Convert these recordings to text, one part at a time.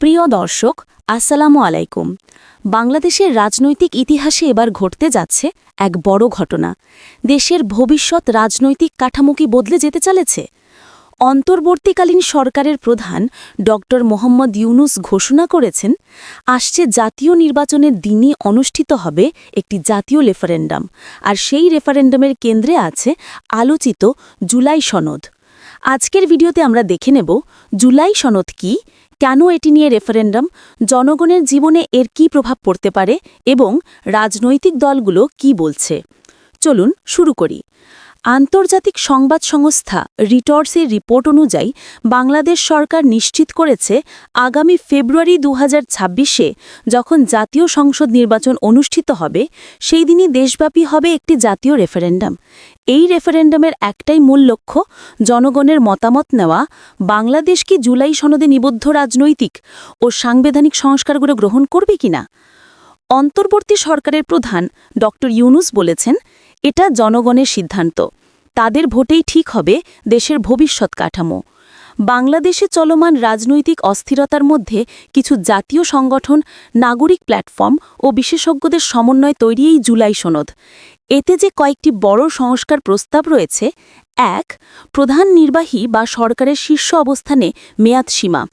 প্রিয় দর্শক, আসসালামু আলাইকুম। বাংলাদেশের রাজনৈতিক ইতিহাসে এবার ঘটতে যাচ্ছে এক বড় ঘটনা। দেশের ভবিষ্যৎ রাজনৈতিক কাঠামো কি বদলে যেতে চলেছে? অন্তর্বর্তীকালীন সরকারের প্রধান ড. মোহাম্মদ ইউনুস ঘোষণা করেছেন, আসছে জাতীয় নির্বাচনের দিনই অনুষ্ঠিত হবে একটি জাতীয় রেফারেন্ডাম। আর সেই রেফারেন্ডামের কেন্দ্রে আছে আলোচিত জুলাই সনদ। আজকের ভিডিওতে আমরা দেখে নেব জুলাই সনদ কি, কেন এটি নিয়ে রেফারেন্ডাম, জনগণের জীবনে এর কি প্রভাব পড়তে পারে এবং রাজনৈতিক দলগুলো কি বলছে। চলুন শুরু করি। আন্তর্জাতিক সংবাদ সংস্থা রিটর্সের রিপোর্ট অনুযায়ী বাংলাদেশ সরকার নিশ্চিত করেছে আগামী ফেব্রুয়ারি দু যখন জাতীয় সংসদ নির্বাচন অনুষ্ঠিত হবে, সেই দিনই দেশব্যাপী হবে একটি জাতীয় রেফারেন্ডাম। এই রেফারেন্ডামের একটাই মূল লক্ষ্য, জনগণের মতামত নেওয়া, বাংলাদেশ কি জুলাই সনদে নিবদ্ধ রাজনৈতিক ও সাংবিধানিক সংস্কারগুলো গ্রহণ করবে কিনা? অন্তর্বর্তী সরকারের প্রধান ড ইউনুস বলেছেন, এটা জনগণের সিদ্ধান্ত। তাদের ভোটেই ঠিক হবে দেশের ভবিষ্যৎ কাঠামো। বাংলাদেশে চলমান রাজনৈতিক অস্থিরতার মধ্যে কিছু জাতীয় সংগঠন, নাগরিক প্ল্যাটফর্ম ও বিশেষজ্ঞদের সমন্বয় তৈরি এই জুলাই সনদ। এতে যে কয়েকটি বড় সংস্কার প্রস্তাব রয়েছে এক, প্রধান নির্বাহী বা সরকারের শীর্ষ অবস্থানে মেয়াদ সীমা।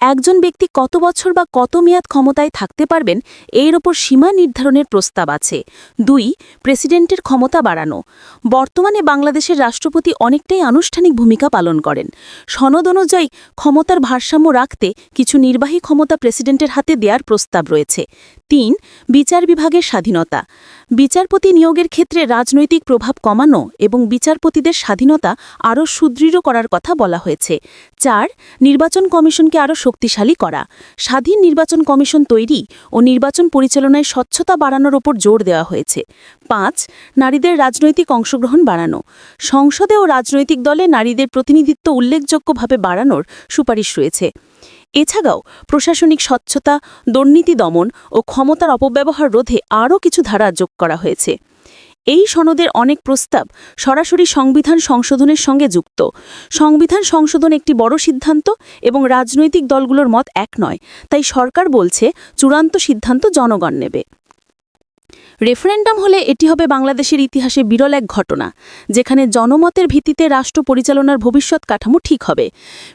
একজন ব্যক্তি কত বছর বা কত মেয়াদ ক্ষমতায় থাকতে পারবেন, এর ওপর সীমা নির্ধারণের প্রস্তাব আছে। দুই, প্রেসিডেন্টের ক্ষমতা বাড়ানো। বর্তমানে বাংলাদেশের রাষ্ট্রপতি অনেকটাই আনুষ্ঠানিক ভূমিকা পালন করেন। সনদ অনুযায়ী, ক্ষমতার ভারসাম্য রাখতে কিছু নির্বাহী ক্ষমতা প্রেসিডেন্টের হাতে দেওয়ার প্রস্তাব রয়েছে। তিন, বিচার বিভাগের স্বাধীনতা। বিচারপতি নিয়োগের ক্ষেত্রে রাজনৈতিক প্রভাব কমানো এবং বিচারপতিদের স্বাধীনতা আরও সুদৃঢ় করার কথা বলা হয়েছে। চার, নির্বাচন কমিশনকে আরও শক্তিশালী করা। স্বাধীন নির্বাচন কমিশন তৈরি ও নির্বাচন পরিচালনায় স্বচ্ছতা বাড়ানোর ওপর জোর দেওয়া হয়েছে। পাঁচ, নারীদের রাজনৈতিক অংশগ্রহণ বাড়ানো। সংসদে ও রাজনৈতিক দলে নারীদের প্রতিনিধিত্ব উল্লেখযোগ্যভাবে বাড়ানোর সুপারিশ রয়েছে। এছাড়াও, প্রশাসনিক স্বচ্ছতা, দুর্নীতি দমন ও ক্ষমতার অপব্যবহার রোধে আরও কিছু ধারা যোগ করা হয়েছে। এই সনদের অনেক প্রস্তাব সরাসরি সংবিধান সংশোধনের সঙ্গে যুক্ত। সংবিধান সংশোধন একটি বড় সিদ্ধান্ত এবং রাজনৈতিক দলগুলোর মত এক নয়, তাই সরকার বলছে চূড়ান্ত সিদ্ধান্ত জনগণ নেবে। রেফারেন্ডাম হলে এটি হবে বাংলাদেশের ইতিহাসে বিরল এক ঘটনা, যেখানে জনমতের ভিত্তিতে রাষ্ট্র পরিচালনার ভবিষ্যৎ কাঠামো ঠিক হবে।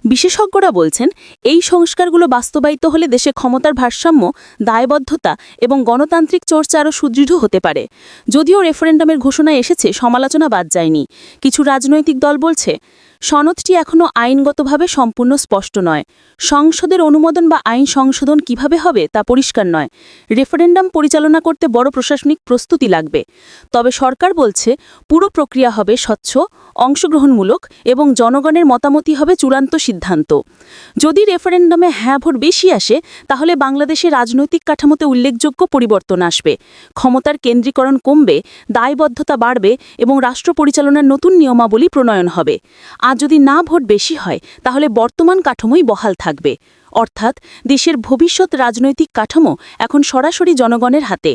বিশেষজ্ঞরা বলছেন, এই সংস্কারগুলো বাস্তবায়িত হলে দেশে ক্ষমতার ভারসাম্য, দায়বদ্ধতা এবং গণতান্ত্রিক চর্চা আরও সুদৃঢ় হতে পারে। যদিও রেফারেন্ডামের ঘোষণা এসেছে, সমালোচনা বাদ যায়নি। কিছু রাজনৈতিক দল বলছে সনদটি এখনও আইনগতভাবে সম্পূর্ণ স্পষ্ট নয়। সংসদের অনুমোদন বা আইন সংশোধন কীভাবে হবে তা পরিষ্কার নয়। রেফারেন্ডাম পরিচালনা করতে বড় প্রশাসনিক প্রস্তুতি লাগবে। তবে সরকার বলছে, পুরো প্রক্রিয়া হবে স্বচ্ছ, অংশগ্রহণমূলক এবং জনগণের মতামতই হবে চূড়ান্ত সিদ্ধান্ত। যদি রেফারেন্ডামে হ্যাঁ ভোট বেশি আসে, তাহলে বাংলাদেশের রাজনৈতিক কাঠামোতে উল্লেখযোগ্য পরিবর্তন আসবে। ক্ষমতার কেন্দ্রীকরণ কমবে, দায়বদ্ধতা বাড়বে এবং রাষ্ট্র পরিচালনার নতুন নিয়মাবলী প্রণয়ন হবে। আর যদি না ভোট বেশি হয়, তাহলে বর্তমান কাঠামোই বহাল থাকবে। অর্থাৎ দেশের ভবিষ্যৎ রাজনৈতিক কাঠামো এখন সরাসরি জনগণের হাতে।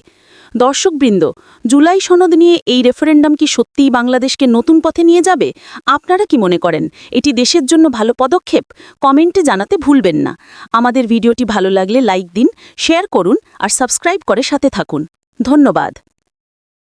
দর্শকবৃন্দ, জুলাই সনদ নিয়ে এই রেফারেন্ডাম কি সত্যিই বাংলাদেশকে নতুন পথে নিয়ে যাবে? আপনারা কি মনে করেন? এটি দেশের জন্য ভালো পদক্ষেপ? কমেন্টে জানাতে ভুলবেন না। আমাদের ভিডিওটি ভালো লাগলে লাইক দিন, শেয়ার করুন আর সাবস্ক্রাইব করে সাথে থাকুন। ধন্যবাদ।